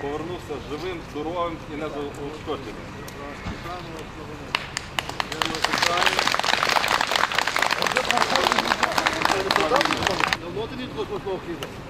повернувся живим, здоровим і незаушкодженим. і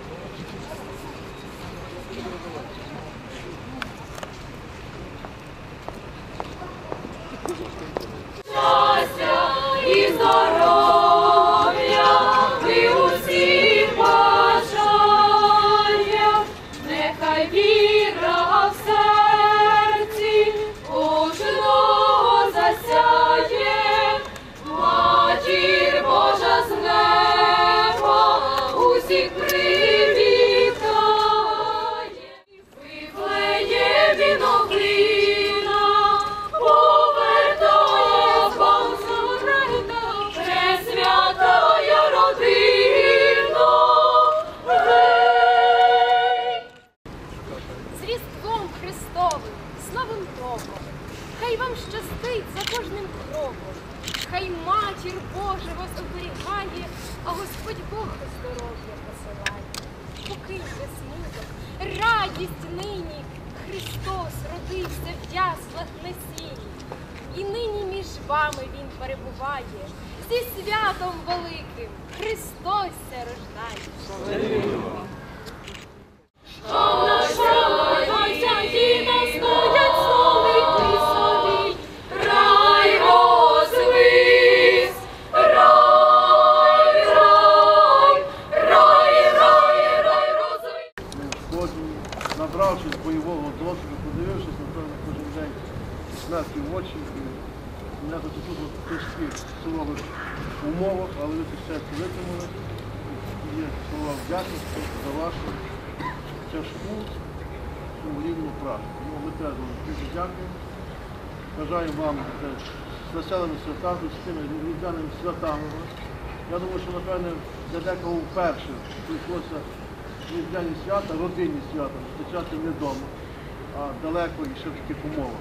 Христовим, Новим роком. Хай вам щастить за кожним кроком. Хай матір Божа вас оберігає, а Господь Бог здоров'я посилає. Покиньте смуток, радість нині. Христос родився в яслах на сіні. І нині між вами Він перебуває. Зі святом великим Христос рождає. Кожен, набравшись бойового досвіду, подивившись на це на кожен день смерті в очі, мене тут в тяжких сурових умовах, але ви це щастя витримали. Є слова вдячності за вашу тяжку сумлінну працю. Тому ми теж вам дуже дякуємо. Бажаю вам е, з веселими святами, з тими різдвяними святами. Я думаю, що, напевне, для декого вперше прийшлося різдвяні свята, родинні свята, зустрічати не вдома, а далеко і ще в таких умовах.